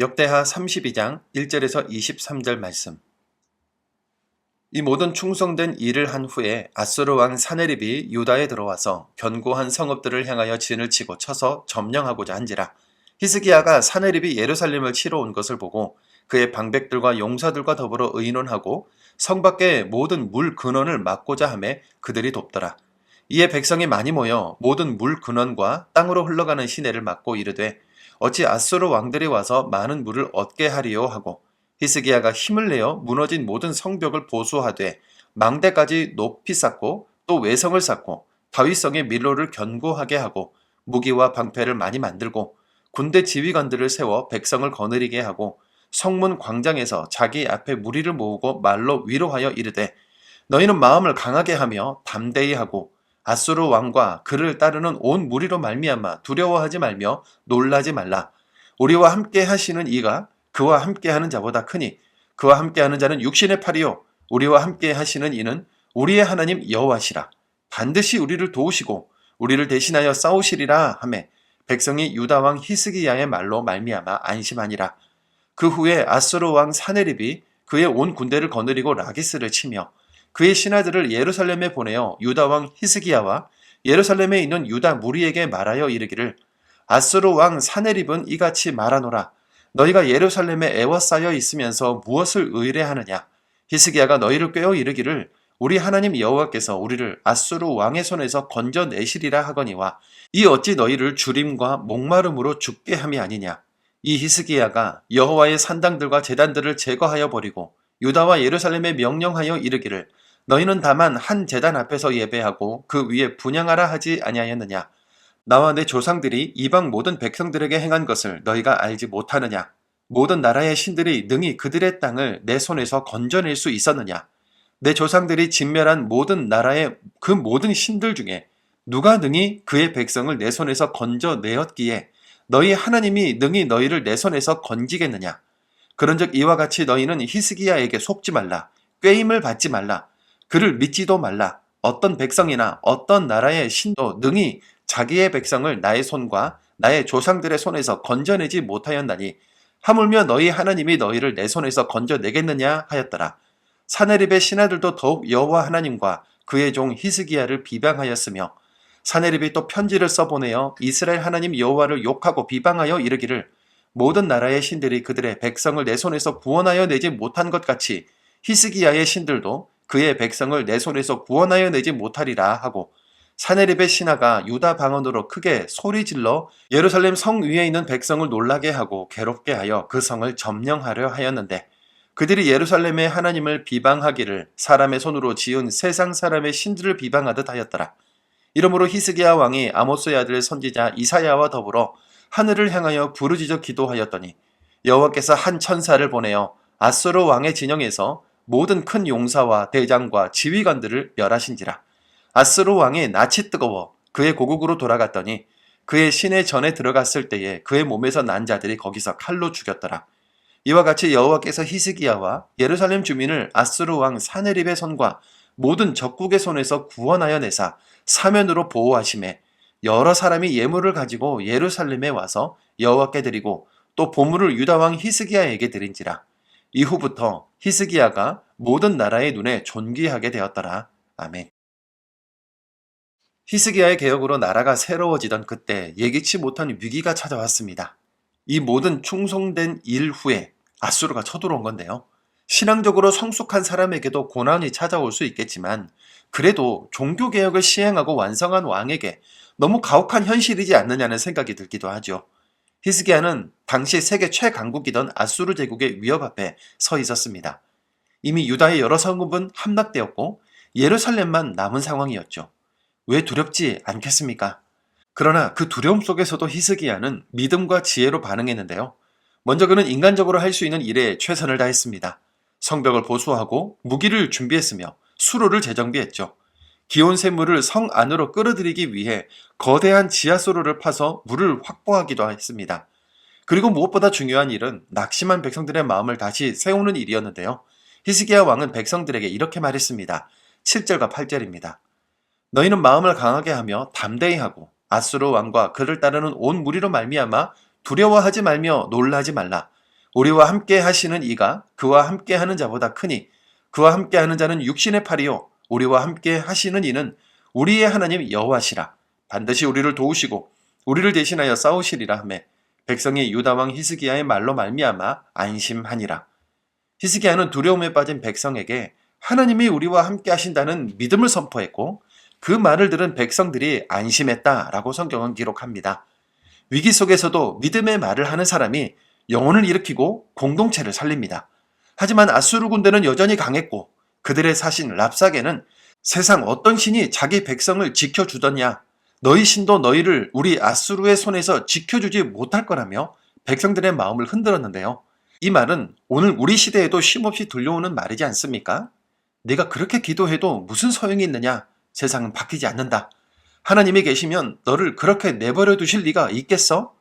역대하 32장 1절에서 23절 말씀. 이 모든 충성된 일을 한 후에 아수르 왕 사네립이 유다에 들어와서 견고한 성읍들을 향하여 진을 치고 쳐서 점령하고자 한지라. 히스기야가 사네립이 예루살렘을 치러 온 것을 보고 그의 방백들과 용사들과 더불어 의논하고 성 밖의 모든 물 근원을 막고자 하매 그들이 돕더라. 이에 백성이 많이 모여 모든 물 근원과 땅으로 흘러가는 시내를 막고 이르되 어찌 아수르 왕들이 와서 많은 물을 얻게 하리요 하고 히스기야가 힘을 내어 무너진 모든 성벽을 보수하되 망대까지 높이 쌓고 또 외성을 쌓고 다윗성의 밀로를 견고하게 하고 무기와 방패를 많이 만들고 군대 지휘관들을 세워 백성을 거느리게 하고 성문 광장에서 자기 앞에 무리를 모으고 말로 위로하여 이르되 너희는 마음을 강하게 하며 담대히 하고 아수르 왕과 그를 따르는 온 무리로 말미암아 두려워하지 말며 놀라지 말라. 우리와 함께 하시는 이가 그와 함께 하는 자보다 크니 그와 함께 하는 자는 육신의 팔이요 우리와 함께 하시는 이는 우리의 하나님 여호와시라. 반드시 우리를 도우시고 우리를 대신하여 싸우시리라 하매 백성이 유다 왕 히스기야의 말로 말미암아 안심하니라. 그 후에 아수르 왕 사네립이 그의 온 군대를 거느리고 라기스를 치며 그의 신하들을 예루살렘에 보내어 유다 왕 히스기야와 예루살렘에 있는 유다 무리에게 말하여 이르기를 아수르 왕 사네립은 이같이 말하노라. 너희가 예루살렘에 애워싸여 있으면서 무엇을 의뢰하느냐? 히스기야가 너희를 꾀어 이르기를 우리 하나님 여호와께서 우리를 아수르 왕의 손에서 건져내시리라 하거니와 이 어찌 너희를 주림과 목마름으로 죽게 함이 아니냐? 이 히스기야가 여호와의 산당들과 제단들을 제거하여 버리고 유다와 예루살렘에 명령하여 이르기를 너희는 다만 한 제단 앞에서 예배하고 그 위에 분양하라 하지 아니하였느냐? 나와 내 조상들이 이방 모든 백성들에게 행한 것을 너희가 알지 못하느냐? 모든 나라의 신들이 능히 그들의 땅을 내 손에서 건져낼 수 있었느냐? 내 조상들이 진멸한 모든 나라의 그 모든 신들 중에 누가 능히 그의 백성을 내 손에서 건져내었기에 너희 하나님이 능히 너희를 내 손에서 건지겠느냐? 그런즉 이와 같이 너희는 히스기야에게 속지 말라 꾀임을 받지 말라 그를 믿지도 말라. 어떤 백성이나 어떤 나라의 신도 능히 자기의 백성을 나의 손과 나의 조상들의 손에서 건져내지 못하였나니 하물며 너희 하나님이 너희를 내 손에서 건져내겠느냐 하였더라. 사네립의 신하들도 더욱 여호와 하나님과 그의 종 히스기야를 비방하였으며 사네립이 또 편지를 써보내어 이스라엘 하나님 여호와를 욕하고 비방하여 이르기를 모든 나라의 신들이 그들의 백성을 내 손에서 구원하여 내지 못한 것 같이 히스기야의 신들도 그의 백성을 내 손에서 구원하여 내지 못하리라 하고 사네립의 신하가 유다 방언으로 크게 소리질러 예루살렘 성 위에 있는 백성을 놀라게 하고 괴롭게 하여 그 성을 점령하려 하였는데 그들이 예루살렘의 하나님을 비방하기를 사람의 손으로 지은 세상 사람의 신들을 비방하듯 하였더라. 이러므로 히스기야 왕이 아모스의 아들 선지자 이사야와 더불어 하늘을 향하여 부르짖어 기도하였더니 여호와께서 한 천사를 보내어 아수르 왕의 진영에서 모든 큰 용사와 대장과 지휘관들을 멸하신지라. 아스루 왕이 낯이 뜨거워 그의 고국으로 돌아갔더니 그의 신의 전에 들어갔을 때에 그의 몸에서 난 자들이 거기서 칼로 죽였더라. 이와 같이 여호와께서 히스기야와 예루살렘 주민을 아스루 왕 사네립의 손과 모든 적국의 손에서 구원하여 내사 사면으로 보호하심에 여러 사람이 예물을 가지고 예루살렘에 와서 여호와께 드리고 또 보물을 유다 왕 히스기야에게 드린지라. 이후부터 히스기야가 모든 나라의 눈에 존귀하게 되었더라. 아멘. 히스기야의 개혁으로 나라가 새로워지던 그때 예기치 못한 위기가 찾아왔습니다. 이 모든 충성된 일 후에 아수르가 쳐들어온 건데요. 신앙적으로 성숙한 사람에게도 고난이 찾아올 수 있겠지만 그래도 종교개혁을 시행하고 완성한 왕에게 너무 가혹한 현실이지 않느냐는 생각이 들기도 하죠. 히스기야는 당시 세계 최강국이던 아수르 제국의 위협 앞에 서 있었습니다. 이미 유다의 여러 성읍은 함락되었고 예루살렘만 남은 상황이었죠. 왜 두렵지 않겠습니까? 그러나 그 두려움 속에서도 히스기야는 믿음과 지혜로 반응했는데요. 먼저 그는 인간적으로 할 수 있는 일에 최선을 다했습니다. 성벽을 보수하고 무기를 준비했으며 수로를 재정비했죠. 기온 샘물을 성 안으로 끌어들이기 위해 거대한 지하수로를 파서 물을 확보하기도 했습니다. 그리고 무엇보다 중요한 일은 낙심한 백성들의 마음을 다시 세우는 일이었는데요. 히스기야 왕은 백성들에게 이렇게 말했습니다. 7절과 8절입니다. 너희는 마음을 강하게 하며 담대히 하고 아수르 왕과 그를 따르는 온 무리로 말미암아 두려워하지 말며 놀라지 말라. 우리와 함께 하시는 이가 그와 함께 하는 자보다 크니 그와 함께 하는 자는 육신의 팔이요 우리와 함께 하시는 이는 우리의 하나님 여호와시라 반드시 우리를 도우시고 우리를 대신하여 싸우시리라 하매 백성이 유다 왕 히스기야의 말로 말미암아 안심하니라 히스기야는 두려움에 빠진 백성에게 하나님이 우리와 함께 하신다는 믿음을 선포했고 그 말을 들은 백성들이 안심했다라고 성경은 기록합니다. 위기 속에서도 믿음의 말을 하는 사람이 영혼을 일으키고 공동체를 살립니다. 하지만 아수르 군대는 여전히 강했고 그들의 사신 랍사게는 세상 어떤 신이 자기 백성을 지켜주더냐 너희 신도 너희를 우리 아수르의 손에서 지켜주지 못할 거라며 백성들의 마음을 흔들었는데요. 이 말은 오늘 우리 시대에도 쉼없이 들려오는 말이지 않습니까? 네가 그렇게 기도해도 무슨 소용이 있느냐? 세상은 바뀌지 않는다. 하나님이 계시면 너를 그렇게 내버려 두실 리가 있겠어?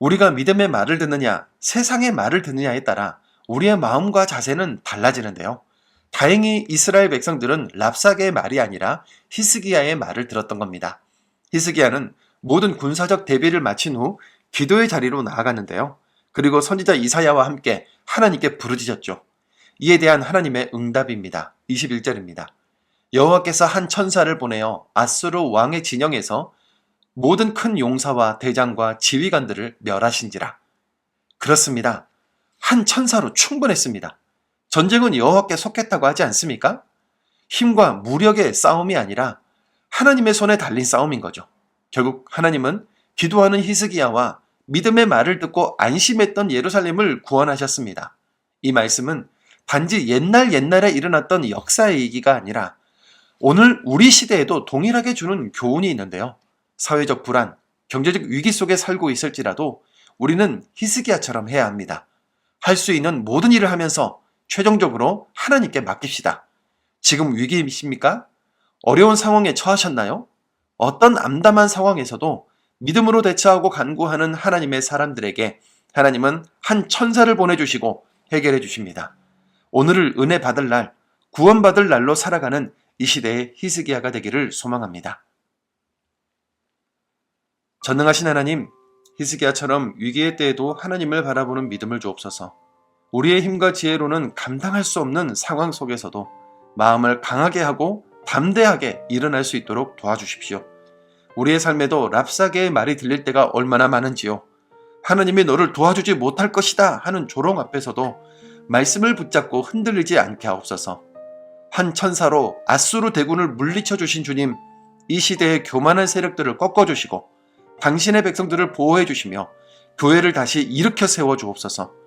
우리가 믿음의 말을 듣느냐, 세상의 말을 듣느냐에 따라 우리의 마음과 자세는 달라지는데요. 다행히 이스라엘 백성들은 랍사게의 말이 아니라 히스기야의 말을 들었던 겁니다. 히스기야는 모든 군사적 대비를 마친 후 기도의 자리로 나아갔는데요. 그리고 선지자 이사야와 함께 하나님께 부르짖었죠. 이에 대한 하나님의 응답입니다. 21절입니다. 여호와께서 한 천사를 보내어 아수르 왕의 진영에서 모든 큰 용사와 대장과 지휘관들을 멸하신지라. 그렇습니다. 한 천사로 충분했습니다. 전쟁은 여호와께 속했다고 하지 않습니까? 힘과 무력의 싸움이 아니라 하나님의 손에 달린 싸움인 거죠. 결국 하나님은 기도하는 히스기야와 믿음의 말을 듣고 안심했던 예루살렘을 구원하셨습니다. 이 말씀은 단지 옛날 옛날에 일어났던 역사의 얘기가 아니라 오늘 우리 시대에도 동일하게 주는 교훈이 있는데요. 사회적 불안, 경제적 위기 속에 살고 있을지라도 우리는 히스기야처럼 해야 합니다. 할 수 있는 모든 일을 하면서 최종적으로 하나님께 맡깁시다. 지금 위기이십니까? 어려운 상황에 처하셨나요? 어떤 암담한 상황에서도 믿음으로 대처하고 간구하는 하나님의 사람들에게 하나님은 한 천사를 보내주시고 해결해 주십니다. 오늘을 은혜 받을 날, 구원받을 날로 살아가는 이 시대의 히스기야가 되기를 소망합니다. 전능하신 하나님, 히스기야처럼 위기의 때에도 하나님을 바라보는 믿음을 주옵소서. 우리의 힘과 지혜로는 감당할 수 없는 상황 속에서도 마음을 강하게 하고 담대하게 일어날 수 있도록 도와주십시오. 우리의 삶에도 랍사게의 말이 들릴 때가 얼마나 많은지요. 하나님이 너를 도와주지 못할 것이다 하는 조롱 앞에서도 말씀을 붙잡고 흔들리지 않게 하옵소서. 한 천사로 아수르 대군을 물리쳐 주신 주님, 이 시대의 교만한 세력들을 꺾어 주시고 당신의 백성들을 보호해 주시며 교회를 다시 일으켜 세워 주옵소서.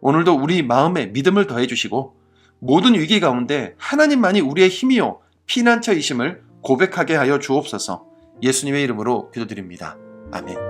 오늘도 우리 마음에 믿음을 더해 주시고 모든 위기 가운데 하나님만이 우리의 힘이요 피난처이심을 고백하게 하여 주옵소서. 예수님의 이름으로 기도드립니다. 아멘.